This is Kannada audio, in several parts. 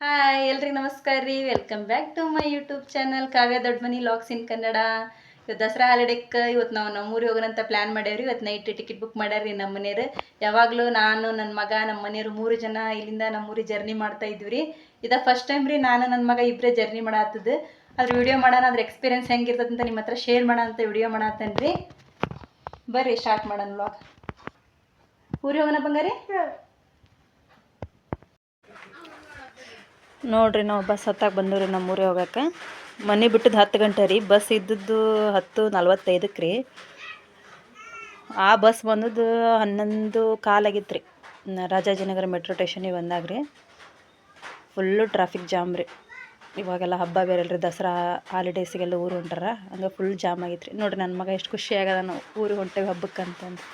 ಹಾಯ್ ಎಲ್ರಿ ನಮಸ್ಕಾರ ರೀ. Welcome back to my YouTube channel Kavya Doddamani vlogs ಇನ್ ಕನ್ನಡ ಇವತ್ತು ದಸರಾ ಹಾಲಿಡೇಕ್ಕೆ ಇವತ್ತು ನಾವು ನಮ್ಮೂರಿಗೆ ಹೋಗೋಣಂತ ಪ್ಲ್ಯಾನ್ ಮಾಡ್ಯಾವ್ರಿ. ಇವತ್ತು ನೈಟ್ ಟಿಕೆಟ್ ಬುಕ್ ಮಾಡ್ಯಾರ್ರಿ ನಮ್ಮ ಮನೆಯವರು. ಯಾವಾಗಲೂ ನಾನು ನನ್ನ ಮಗ, ನಮ್ಮ ಮನೆಯವರು ಮೂರು ಜನ ಇಲ್ಲಿಂದ ನಮ್ಮೂರಿಗೆ ಜರ್ನಿ ಮಾಡ್ತಾ ಇದ್ವಿ ರೀ ಇದು ಫಸ್ಟ್ ಟೈಮ್ ರೀ ನಾನು ನನ್ನ ಮಗ ಇಬ್ಬರೇ ಜರ್ನಿ ಮಾಡತ್ತದ. ಅದ್ರ ವಿಡಿಯೋ ಮಾಡೋಣ, ಅದ್ರ ಎಕ್ಸ್ಪೀರಿಯನ್ಸ್ ಹೆಂಗಿರ್ತದೆ ಅಂತ ನಿಮ್ಮ ಹತ್ರ ಶೇರ್ ಮಾಡೋಣ ಅಂತ ವಿಡಿಯೋ ಮಾಡತ್ತೇನೆ ರೀ ಬರ್ರಿ ಸ್ಟಾರ್ಟ್ ಮಾಡೋಣ ವ್ಲಾಗ್ ಊರಿಗೆ ಹೋಗೋಣ ಬಂಗಾರಿ? ನೋಡ್ರಿ ನಾವು ಬಸ್ ಹತ್ತಾಗ ಬಂದವ್ರಿ ಊರಿಗೆ ಹೋಗಕ್ಕೆ ಮನೆ ಬಿಟ್ಟಿದ್ದು ಹತ್ತು ಗಂಟೆ ರೀ. ಬಸ್ ಇದ್ದದ್ದು ಹತ್ತು ನಲ್ವತ್ತೈದಕ್ಕೆ ರೀ. ಆ ಬಸ್ ಬಂದದ್ದು ಹನ್ನೊಂದು ಕಾಲಾಗಿತ್ತು ರೀ. ರಾಜಾಜಿನಗರ ಮೆಟ್ರೋ ಸ್ಟೇಷನಿಗೆ ಬಂದಾಗ ರೀ. ಫುಲ್ಲು ಟ್ರಾಫಿಕ್ ಜಾಮ್ ರೀ. ಇವಾಗೆಲ್ಲ ಹಬ್ಬ ಬೇರೆ ಅಲ್ರಿ. ದಸರಾ ಹಾಲಿಡೇಸಿಗೆಲ್ಲ ಊರು ಹೊಂಟಾರ. ಹಂಗೆ ಫುಲ್ ಜಾಮ್ ಆಗಿತ್ತು ರೀ. ನೋಡ್ರಿ ನನ್ನ ಮಗ ಎಷ್ಟು ಖುಷಿ ಆಗದ ನಾವು ಊರಿಗೆ ಹೊಂಟೇವಿ ಹಬ್ಬಕ್ಕೆ ಅಂತಂದು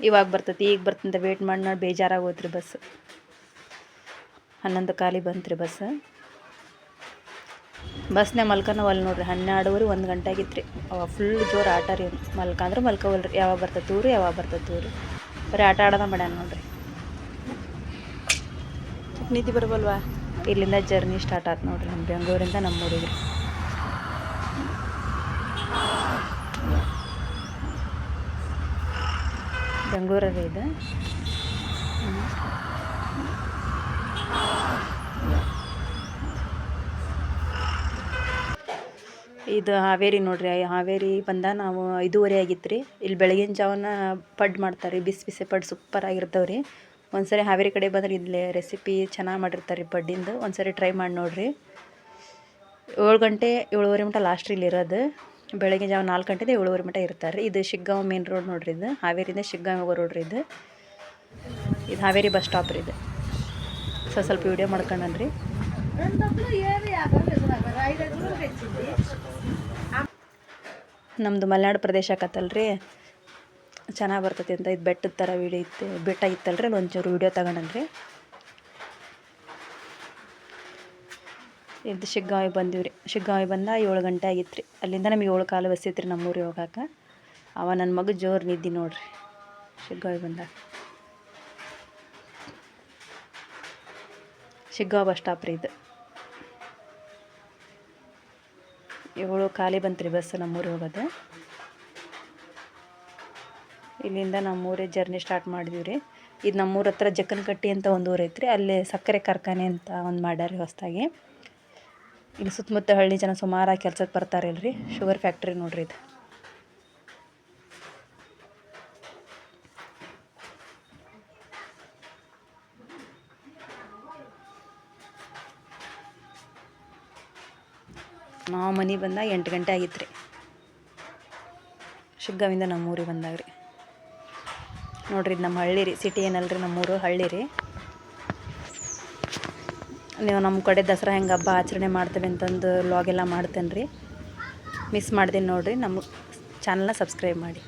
ಇವಾಗ ಬರ್ತೈತಿ, ಈಗ ಬರ್ತಂತ. ವೇಟ್ ಮಾಡಿ ನೋಡಿ. ಬೇಜಾರಾಗೋಯ್ತು ರೀ ಬಸ್. ಹನ್ನೊಂದು ಖಾಲಿ ಬಂತು ರೀ ಬಸ್. ಬಸ್ನೇ ಮಲ್ಕನ ಒಲ್ ನೋಡ್ರಿ ಹನ್ನೆರಡುವರೆ ಒಂದು ಗಂಟೆ ಆಗಿತ್ತು ರೀ ಅವ ಫುಲ್ ಜೋರು ಆಟ ರೀ ಮಲ್ಕ ಅಂದ್ರೆ ರೀ ಯಾವಾಗ ಬರ್ತೈತೆ ರೀ ಯಾವಾಗ ಬರ್ತೈತೆ ರೀ. ಬರೀ ಆಟ ಆಡೋದ ಮಾಡ್ಯಾನ ನೋಡ್ರಿ. ನಿಧಿ ಬರಬಲ್ವಾ ಇಲ್ಲಿಂದ ಜರ್ನಿ ಸ್ಟಾರ್ಟ್ ಆಯ್ತು ನೋಡ್ರಿ ನಮ್ಮ ಬೆಂಗಳೂರಿಂದ ನಮ್ಮೂರಿಗೆ ಬೆಂಗಳೂರಲ್ಲಿ ಇದೆ. ಇದು ಹಾವೇರಿ ನೋಡ್ರಿ ಹಾವೇರಿ ಬಂದ ನಾವು ಐದೂವರೆ ಆಗಿತ್ತು ರೀ ಇಲ್ಲಿ ಬೆಳಗಿನ ಜಾವನ ಪಡ್ ಮಾಡ್ತಾರೆ ಬಿಸಿ ಬಿಸಿ ಪಡ್ ಸೂಪರ್ ಆಗಿರ್ತಾವೆ ರೀ ಒಂದ್ಸರಿ ಹಾವೇರಿ ಕಡೆ ಬಂದ್ರೆ ಇಲ್ಲಿ ರೆಸಿಪಿ ಚೆನ್ನಾಗಿ ಮಾಡಿರ್ತಾರೆ ರೀ ಪಡ್ಡಿಂದು. ಒಂದ್ಸರಿ ಟ್ರೈ ಮಾಡಿ ನೋಡ್ರಿ. ಏಳು ಗಂಟೆ, ಏಳುವರೆ ಮಟ್ಟ ಲಾಸ್ಟ್ ಇಲ್ಲಿ ಇರೋದು. ಬೆಳಗ್ಗೆ ಜಾವ ನಾಲ್ಕು ಗಂಟೆಯಿಂದ ಏಳುವರೆ ಮಟ್ಟ ಇರ್ತಾರೆ ಇದು ಶಿಗ್ಗಾಂವ್ ಮೇನ್ ರೋಡ್ ನೋಡ್ರಿ ಇದು. ಹಾವೇರಿಯಿಂದ ಶಿಗ್ಗಾಂವ್ ರೋಡ್ ರೀ ಇದು. ಇದು ಹಾವೇರಿ ಬಸ್ ಸ್ಟಾಪ್ ರೀ ಇದು. ಸೊ ಸ್ವಲ್ಪ ವಿಡಿಯೋ ಮಾಡ್ಕೊಂಡ್ರಿ ನಮ್ಮದು ಮಲೆನಾಡು ಪ್ರದೇಶ ಆಕತ್ತಲ್ರಿ ಚೆನ್ನಾಗಿ ಬರ್ತೈತಿ ಅಂತ ಇದು ಬೆಟ್ಟದ ಥರ ವಿಡಿಯೋ ಇತ್ತು, ಬೆಟ್ಟ ಇತ್ತಲ್ರಿ, ಅಲ್ಲಿ ಒಂಚೂರು ವಿಡಿಯೋ ತಗೊಂಡನ್ರಿ. ಇದು ಶಿಗ್ಗಾವಿ ಬಂದೀವಿ ರೀ ಶಿಗ್ಗಾವಿ ಬಂದ ಏಳು ಗಂಟೆ ಆಗಿತ್ತು ರೀ ಅಲ್ಲಿಂದ ನಮಗೆ ಏಳು ಕಾಲು ಬಸ್ಸಿತ್ತು ರೀ ನಮ್ಮೂರಿಗೆ ಹೋಗಾಕ. ಅವ ನನ್ನ ಮಗ ಜೋರು ನಿದ್ದೆ ನೋಡ್ರಿ. ಶಿಗ್ಗಾವಿ ಬಂದಾಗ. ಶಿಗ್ಗಾವಿ ಬಸ್ ಸ್ಟಾಪ್ ರೀ ಇದು. ಇವಳು ಖಾಲಿ ಬಂತು ರೀ ಬಸ್ ನಮ್ಮೂರಿಗೆ ಹೋಗೋದು. ಇಲ್ಲಿಂದ ನಮ್ಮೂರೇ ಜರ್ನಿ ಸ್ಟಾರ್ಟ್ ಮಾಡಿದ್ವಿ ರೀ. ಇದು ನಮ್ಮೂರ ಹತ್ರ ಜಕ್ಕನಕಟ್ಟಿ ಅಂತ ಒಂದು ಊರು ಐತ್ರಿ. ಅಲ್ಲಿ ಸಕ್ಕರೆ ಕಾರ್ಖಾನೆ ಅಂತ ಒಂದು ಮಾಡ್ಯಾರ ಹೊಸದಾಗಿ. ಇಲ್ಲಿ ಸುತ್ತಮುತ್ತ ಹಳ್ಳಿ ಜನ ಸುಮಾರಾಗಿ ಕೆಲ್ಸಕ್ಕೆ ಬರ್ತಾರೆ ಇಲ್ರಿ. ಶುಗರ್ ಫ್ಯಾಕ್ಟ್ರಿ ನೋಡ್ರಿ ಇದು. ನಾವು ಮನೆ ಬಂದಾಗ ಎಂಟು ಗಂಟೆ ಆಗಿತ್ತು ರೀ. ಶಿಗ್ಗಾವಿಂದ ನಮ್ಮೂರಿಗೆ ಬಂದಾಗ ರೀ. ನೋಡ್ರಿ ಇದು ನಮ್ಮ ಹಳ್ಳಿ ರೀ ಸಿಟಿ ಏನಲ್ಲ ರೀ ನಮ್ಮೂರು, ಹಳ್ಳಿ ರೀ. ನೀವು ನಮ್ಮ ಕಡೆ ದಸರಾ ಹೆಂಗೆ ಹಬ್ಬ ಆಚರಣೆ ಮಾಡ್ತೇವೆ ಅಂತಂದು ಲಾಗೆಲ್ಲ ಮಾಡ್ತೇನೆ ರೀ. ಮಿಸ್ ಮಾಡ್ದೇನೆ ನೋಡಿರಿ, ನಮ್ಮ ಚಾನಲ್ನ ಸಬ್ಸ್ಕ್ರೈಬ್ ಮಾಡಿ.